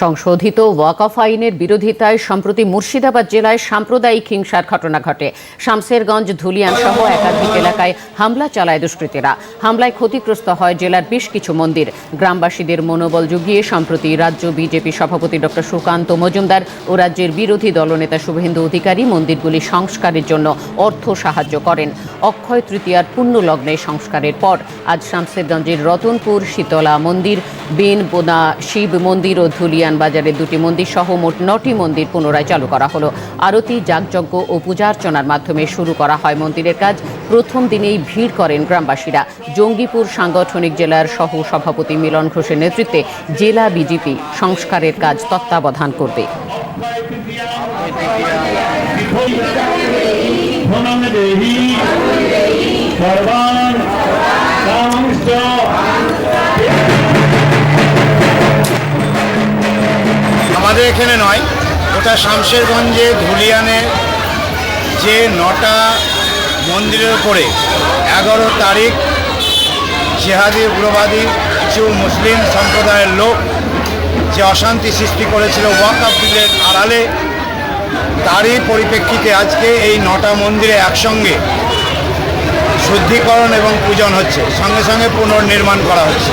সংশোধিত ওয়াকফ আইনের বিরোধিতায় সম্প্রতি মুর্শিদাবাদ জেলায় সাম্প্রদায়িক হিংসার ঘটনা ঘটে। শামসেরগঞ্জ ধুলিয়ান সহ একাধিক এলাকায় হামলা চালায় দুষ্কৃতীরা। হামলায় ক্ষতিগ্রস্ত হয় জেলার বেশ কিছু মন্দির। গ্রামবাসীদের মনোবল জুগিয়ে সম্প্রতি রাজ্য বিজেপি সভাপতি ডক্টর সুকান্ত মজুমদার ও রাজ্যের বিরোধী দলনেতা শুভেন্দু অধিকারী মন্দিরগুলি সংস্কারের জন্য অর্থ সাহায্য করেন। অক্ষয় তৃতীয়ার পুণ্য লগ্নে সংস্কারের পর আজ শামসেরগঞ্জের রতনপুর, শীতলা মন্দির, বেন, বোনা, শিব মন্দির ও ধুলিয়ান বাজারের দুটি মন্দির সহ মোট নটি মন্দির পুনরায় চালু করা হলো আরতি যাগযজ্ঞ ও পূজার্চনার মাধ্যমে শুরু করা হয় মন্দিরের কাজ প্রথম দিনেই ভিড় করেন গ্রামবাসীরা জঙ্গিপুর সাংগঠনিক জেলার সহ সভাপতি মিলন ঘোষের নেতৃত্বে জেলা বিজেপি সংস্কারের কাজ তত্ত্বাবধান করবে ধনং এখানে নয় ওটা শামশেরগঞ্জে ধুলিয়ানে যে নটা মন্দিরের উপরে এগারো তারিখ জেহাদি, উগ্রবাদী, কিছু মুসলিম সম্প্রদায়ের লোক যে অশান্তি সৃষ্টি করেছিল ওয়াকাফ বিলের আড়ালে, তারই পরিপ্রেক্ষিতে আজকে এই নটা মন্দিরে একসঙ্গে শুদ্ধিকরণ এবং পূজন হচ্ছে। সঙ্গে সঙ্গে পুনর্নির্মাণ করা হচ্ছে।